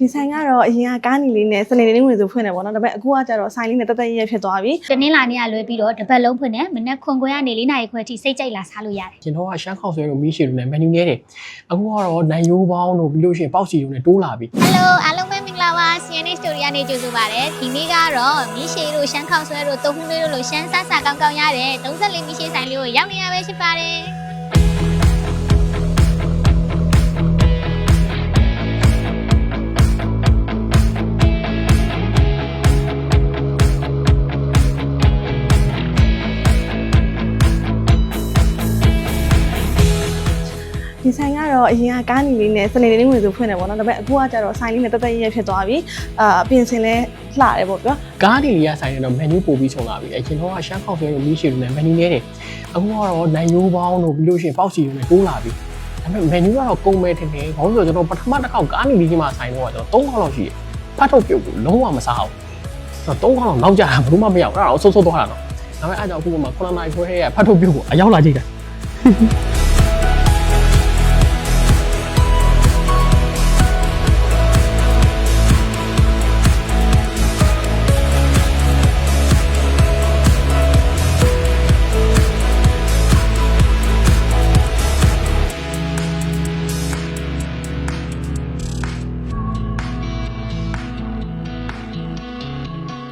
ဒီဆိုင်ကတော့အရင်ကကားနီလေးနဲ့စနေနေ့ဝင်ဆိုဖွင့်တယ်ပေါ့နော်ဒါပေမဲ့အခုကကျတော့ဆိုင်လေးနဲ့တက်တက်ရဲရဲဖြစ်သွားပြီတနင်္လာနေ့ကလွဲပြီးတော့တစ်ပတ်လုံးဖွင့်တယ်မနေ့ခွန်ခွဲကနေ၄နာရီခွဲထိစိတ်ကြိုက်လာစားလို့ရတယ်ကျွန်တော်ကရှမ်းခေါက်ဆွဲတို့မီးရှည်တို့နဲ့ menu နေတယ်အခုကတော့နိုင်ရိုးပေါင်းတို့ပြီးလို့ရှိရင်ပေါက်စီတို့နဲ့တိုးလာပြီဟယ်လိုအားလုံးပဲမင်္ဂလာပါ CNA Story ကနေကြိုဆိုပါရစေဒီနေ့ကတော့မီးရှည်တို့ရှမ်းခေါက်ဆွဲတို့တုံးမှုလေးတို့လိုရှမ်းဆဆကောင်းကောင်းရတယ်34မီးရှည်ဆိုင်လေးကိုရောက်နေရပဲရှိပါတယ် ဒီဆိုင်ကတော့အရင်ကကားနီလေးနဲ့စနေနေ့ဝင်ဆိုဖွင့်တယ်ပေါ့နော်ဒါပေမဲ့အခုကကျတော့ဆိုင်လေးနဲ့တက်တက်ရဲရဲဖြစ်သွားပြီအာပြင်ဆင်လဲလှတယ်ပေါ့ပြောကားတွေရဆိုင်နေတော့ menu ပို့ပြီးချုံလာပြီအဲကျွန်တော်ကရှမ်းခေါက်ဆွဲတို့မီးရှည်တို့နဲ့ menu နေတယ်အခုကတော့နိုင်ရိုးပေါင်းတို့ပြီးလို့ရှိရင်ပေါက်စီတို့နဲ့တိုးလာပြီဒါပေမဲ့ menu ကတော့ကုန်မဲ့ထင်တယ်ဘာလို့လဲဆိုတော့ကျွန်တော်ပထမတစ်ခေါက်ကားနေပြီးကြီးမှဆိုင်တော့ကျွန်တော်၃ခေါက်လောက်ရှိတယ်ဖတ်ထုတ်ပြုတ်ကိုလုံးဝမစားဘူးကျွန်တော်၃ခေါက်လောက်နောက်ကြတာဘယ်လို့မှမရောက်အဲ့ဒါတော့ဆုတ်ဆုတ်သွားတာတော့ဒါပေမဲ့အဲ့ကြောင့်အခုမှ9နိုင်ခွဲရဲ့ဖတ်ထုတ်ပြုတ်ကိုအရောက်လာကြည့်တာ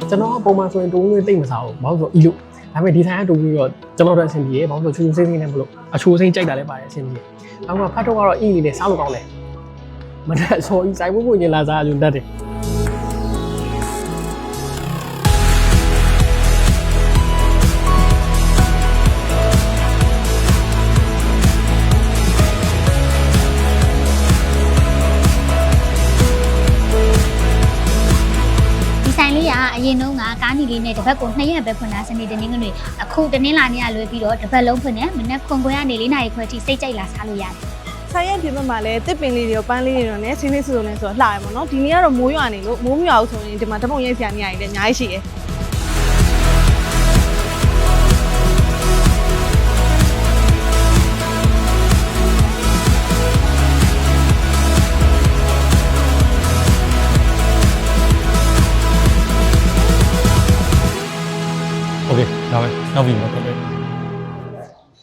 ကျွန်တော်ကပုံမှန်ဆိုရင်တိုးငွေတိတ်မစားဘူးဘာလို့ဆိုတော့ဤလို့ဒါပေမဲ့ဒီထိုင်ကတိုးပြီးတော့ကျွန်တော်တို့အဆင်ပြေဘာလို့ဆိုချူချူစိမ့်စိမ့်နဲ့မလို့အချိုးစိမ့်ကြိုက်တာလည်းပါတယ်အဆင်ပြေနောက်မှဖတ်တော့ကတော့ဤအနေနဲ့စားလို့ကောင်းတယ်မနဲ့ဆိုဤဆိုင်ဖို့ကိုညလာစားကြုံတတ်တယ် ရင်တုန်းကကားနီလေးနဲ့တစ်ပတ်ကို2ရက်ပဲဖွင့်တာစနေတနင်္ဂနွေအခုတနင်္လာနေ့ကလွဲပြီးတော့တစ်ပတ်လုံးဖွင့်တယ်မနေ့ခွန်ခွဲကနေ၄နာရီခွဲထိစိတ်ကြိုက်လာစားလို့ရတယ်ဆိုင်ရဲ့ပြင်ဘက်မှာလည်းတစ်ပင်လေးတွေရောပန်းလေးတွေရောနဲ့ဆင်းလေးစုစုံနဲ့ဆိုတော့လှတယ်ပေါ့နော်ဒီနေ့ကတော့မိုးရွာနေလို့မိုးမရွာဘူးဆိုရင်ဒီမှာတပုံရိပ်ဆရာနေရာကြီးလည်းအများကြီးရှိတယ် လေးဒါပဲနောက်ပြီးမှာပဲ